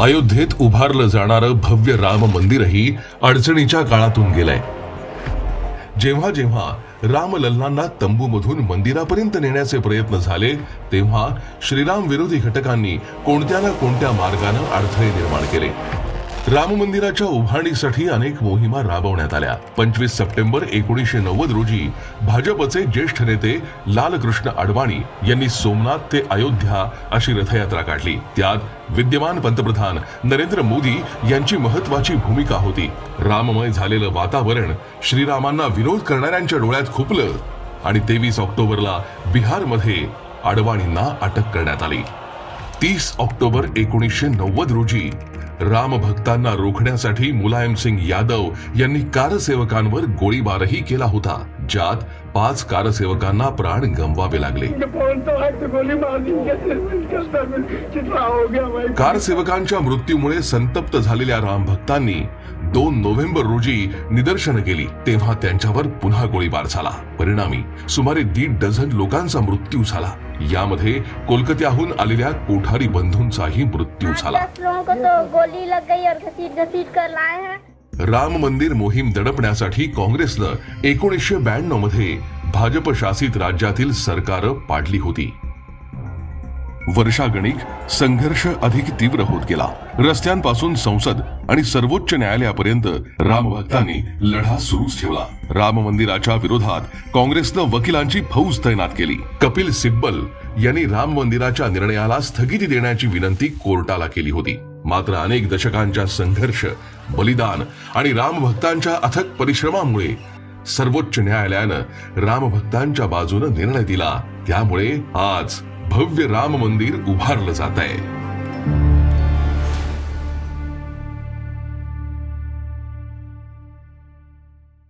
अयोध्येत उभारलं जाणारं भव्य राम मंदिरही अडचणीच्या काळातून गेलंय. जेव्हा जेव्हा रामलल्लांना तंबूमधून मंदिरापर्यंत नेण्याचे प्रयत्न झाले तेव्हा श्रीराम विरोधी घटकांनी कोणत्या ना कोणत्या मार्गानं अडथळे निर्माण केले. राम मंदिराच्या उभारणीसाठी अनेक मोहिमा राबवण्यात आल्या. पंचवीस सप्टेंबर एकोणीसशे नव्वद रोजी भाजपचे ज्येष्ठ नेते लालकृष्ण अडवाणी यांनी सोमनाथ ते अयोध्या अशी रथयात्रा काढली. त्यात विद्यमान पंतप्रधान नरेंद्र मोदी यांची महत्वाची भूमिका होती. राममय झालेलं वातावरण श्रीरामांना विरोध करणाऱ्यांच्या डोळ्यात खुपलं आणि तेवीस ऑक्टोबरला बिहारमध्ये अडवाणींना अटक करण्यात आली. तीस ऑक्टोबर एकोणीसशे नव्वद रोजी रामभक्तांना रोखण्यासाठी मुलायम सिंग यादव यांनी कारसेवकांवर गोळीबारही केला होता ज्यात पाच कारसेवकांना प्राण गमवावे लागले. कारसेवकांच्या मृत्यूमुळे संतप्त झालेल्या रामभक्तांनी दोन नोव्हेंबर रोजी निदर्शनं केली तेव्हा त्यांच्यावर पुन्हा गोळीबार झाला. परिणामी सुमारे दीड डझन लोकांचा मृत्यू झाला. यामध्ये कोलकात्याहून आलेल्या कोठारी बंधूंचाही मृत्यू झाला. राम मंदिर मोहीम दडपण्यासाठी काँग्रेसनं एकोणीसशे ब्याण्णवमध्ये भाजप शासित राज्यातील सरकारं पाडली होती. वर्षागणिक संघर्ष अधिक तीव्र होत गेला. रस्त्यांपासून संसद आणि सर्वोच्च न्यायालयापर्यंत रामभक्तांनी लढा सुरूच ठेवला. राम मंदिराच्या विरोधात काँग्रेसनं वकिलांची फौज तैनात केली. कपिल सिब्बल यांनी राम मंदिराच्या निर्णयाला स्थगिती देण्याची विनंती कोर्टाला केली होती. मात्र अनेक दशकांच्या संघर्ष बलिदान आणि रामभक्तांच्या अथक परिश्रमामुळे सर्वोच्च न्यायालयानं रामभक्तांच्या बाजूनं निर्णय दिला. त्यामुळे आज भव्य राम मंदिर उभारलं जात आहे.